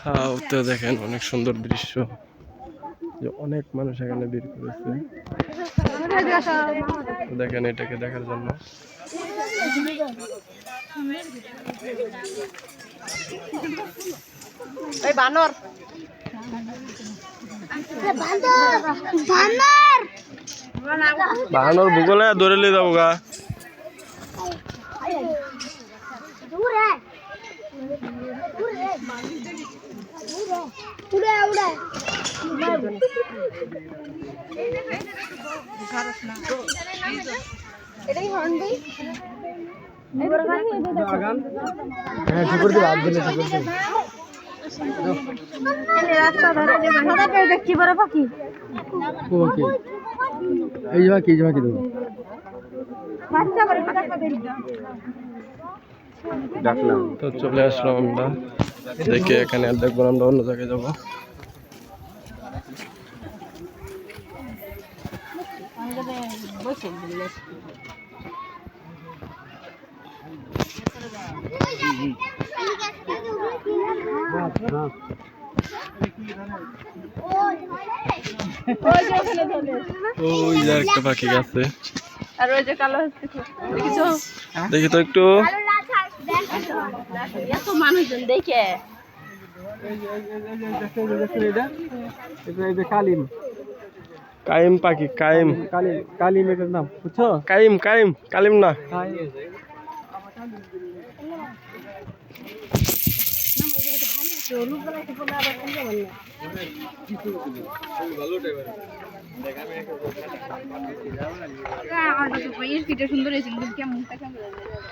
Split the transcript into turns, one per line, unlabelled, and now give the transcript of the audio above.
সাউথে দেখেন অনেক সুন্দর দৃশ্য। যে অনেক মানুষ এখানে ভিড় করেছে। দেখেন এটাকে দেখার জন্য।
এই বানর।
বাহানোর ভূগোলে ধরে নিয়ে যাব গা।
উড়ে উড়ে। এটাই হর্ন দিই
হ্যাঁ শুকুর দিবা আগ দিলে শুকুর দিবা।
রাস্তা ধরে যে সাদা পেয়ে দেখছি বড় পাখি?
ওকে এই যে কি যে কি দেবো
বাচ্চা বড়
ডাকলাম।
তো চলে আসলাম আমরা। দেখে এখানে আর দেখব আমরা অন্য জায়গায় যাব। ওই যে একটা পাখি গেছে।
আর ওই যে কালো
দেখি তো একটু।
এত মানুষজন দেখে।
এই যে কালিম
কাইম পাখি কাইম।
কালিম কালিম এটার নাম বুঝছ
কাইম কাইম কালিম না
সুন্দর হয়েছে কেমন?